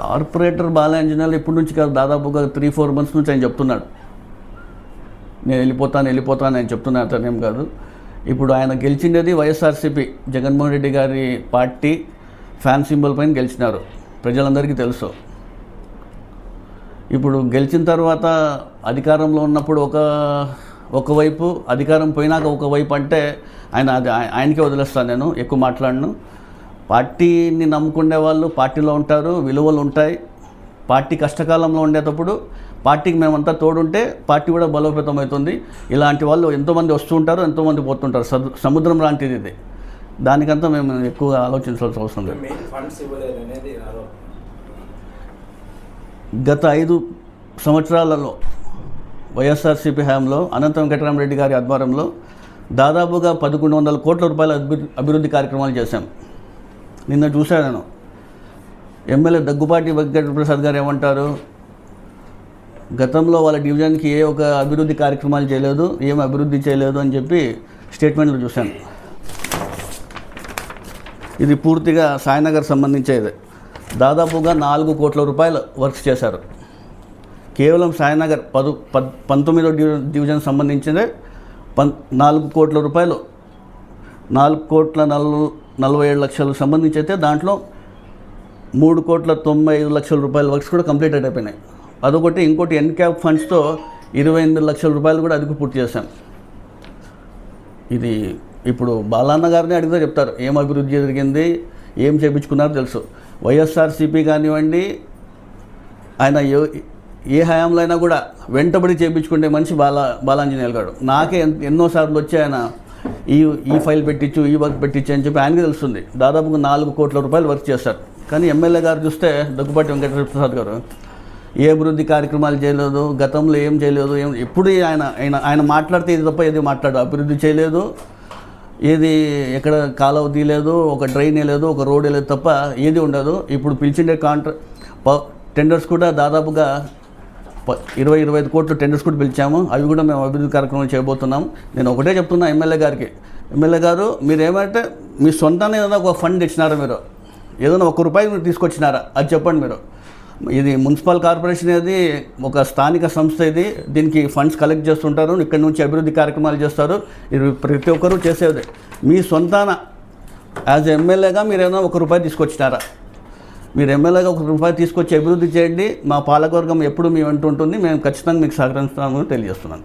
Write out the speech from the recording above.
Corporator Balanjaneyulu ఇప్పటి నుంచి కాదు దాదాపుగా త్రీ ఫోర్ మంత్స్ నుంచి ఆయన చెప్తున్నాడు. నేను వెళ్ళిపోతాను వెళ్ళిపోతాను అని చెప్తున్నా అతనేం కాదు. ఇప్పుడు ఆయన గెలిచినది వైఎస్ఆర్సీపీ జగన్మోహన్ రెడ్డి గారి పార్టీ ఫ్యాన్ సింబల్ పైన గెలిచినారు. ప్రజలందరికీ తెలుసు. ఇప్పుడు గెలిచిన తర్వాత అధికారంలో ఉన్నప్పుడు ఒక ఒకవైపు అధికారం పోయినాక ఒకవైపు అంటే ఆయన అది ఆయనకే వదిలేస్తాను నేను ఎక్కువ మాట్లాడను. పార్టీని నమ్ముకునే వాళ్ళు పార్టీలో ఉంటారు విలువలు ఉంటాయి. పార్టీ కష్టకాలంలో ఉండేటప్పుడు పార్టీకి మేమంతా తోడుంటే పార్టీ కూడా బలోపేతం అవుతుంది. ఇలాంటి వాళ్ళు ఎంతోమంది వస్తూ ఉంటారు ఎంతోమంది పోతుంటారు. సదు- సముద్రం లాంటిది ఇది. దానికంతా మేము ఎక్కువ ఆలోచించాల్సిన అవసరం లేదు. గత ఐదు సంవత్సరాలలో వైఎస్ఆర్సీపీ హయాంలో అనంత వెంకటరామరెడ్డి గారి ఆధ్వర్యంలో దాదాపుగా పదకొండు వందల కోట్ల రూపాయల అభివృద్ధి కార్యక్రమాలు చేశాం. నిన్న చూశాను నేను. ఎమ్మెల్యే దగ్గుపాటి వెంకటప్రసాద్ గారు ఏమంటారు? గతంలో వాళ్ళ డివిజన్కి ఏ ఒక అభివృద్ధి కార్యక్రమాలు చేయలేదు ఏం అభివృద్ధి చేయలేదు అని చెప్పి స్టేట్మెంట్లు చూశాను. ఇది పూర్తిగా సాయినగర్ సంబంధించేది. దాదాపుగా నాలుగు కోట్ల రూపాయలు వర్క్స్ చేశారు. కేవలం సాయినగర్ పదు పద్ పంతొమ్మిదో డివిజన్ సంబంధించిందే. పన్ నాలుగు కోట్ల రూపాయలు. నాలుగు కోట్ల నలు నలభై ఏడు లక్షలకు సంబంధించి అయితే దాంట్లో మూడు కోట్ల తొంభై ఐదు లక్షల రూపాయల వర్క్స్ కూడా కంప్లీట్ అయిపోయినాయి. అదొకటి ఇంకోటి ఎన్ క్యాప్ ఫండ్స్తో ఇరవై ఎనిమిది లక్షల రూపాయలు కూడా అదికి పూర్తి చేశాం. ఇది ఇప్పుడు బాలాన్న గారిని అడిగితే చెప్తారు ఏం అభివృద్ధి జరిగింది ఏం చేయించుకున్నారో తెలుసు. వైఎస్ఆర్సీపీ కానివ్వండి ఆయన ఏ- ఏ హయాంలో అయినా కూడా వెంటబడి చేయించుకునే మనిషి బాలా బాలాంజనేయులు గారు. నాకే ఎన్- ఎన్నోసార్లు వచ్చి ఆయన ఈ ఈ ఫైల్ పెట్టించు ఈ వర్క్ పెట్టించు అని చెప్పి ఆయనకి తెలుస్తుంది. దాదాపుగా నాలుగు కోట్ల రూపాయలు వర్క్ చేస్తారు కానీ ఎమ్మెల్యే గారు చూస్తే దగ్గుపాటి వెంకటేశ్వర ప్రసాద్ గారు ఏ అభివృద్ధి కార్యక్రమాలు చేయలేదు గతంలో ఏం చేయలేదు ఏం ఎప్పుడు ఆయన ఆయన ఆయన మాట్లాడితే ఇది తప్ప ఏది మాట్లాడు అభివృద్ధి చేయలేదు. ఏది ఎక్కడ కాలువ తీయలేదు ఒక డ్రైన్ వేయలేదు ఒక రోడ్ వేయలేదు తప్ప ఏది ఉండదు. ఇప్పుడు పిలిచిండే కాంట్రా టెండర్స్ కూడా దాదాపుగా ఇరవై ఇరవై ఐదు కోట్లు టెండర్స్ కూడా పిలిచాము. అవి కూడా మేము అభివృద్ధి కార్యక్రమాలు చేయబోతున్నాం నేను ఒకటే చెప్తున్నా ఎమ్మెల్యే గారికి. ఎమ్మెల్యే గారు మీరు ఏమంటే మీ సొంతాన్ని ఏదైనా ఒక ఫండ్ ఇచ్చినారా మీరు? ఏదైనా ఒక రూపాయి మీరు తీసుకొచ్చినారా? అది చెప్పండి మీరు. ఇది మున్సిపల్ కార్పొరేషన్ అనేది ఒక స్థానిక సంస్థ ఇది దీనికి ఫండ్స్ కలెక్ట్ చేస్తుంటారు ఇక్కడ నుంచి అభివృద్ధి కార్యక్రమాలు చేస్తారు. ఇది ప్రతి ఒక్కరూ చేసేది. మీ సొంతాన యాజ్ ఎమ్మెల్యేగా మీరు ఏదైనా ఒక రూపాయి తీసుకొచ్చినారా? మీరు ఎమ్మెల్యేగా ఒక రూపాయి తీసుకొచ్చి అభివృద్ధి చేయండి. మా పాలకవర్గం ఎప్పుడు మీ వెంట ఉంటుంది. మేము ఖచ్చితంగా మీకు సహకరిస్తామని తెలియజేస్తున్నాను.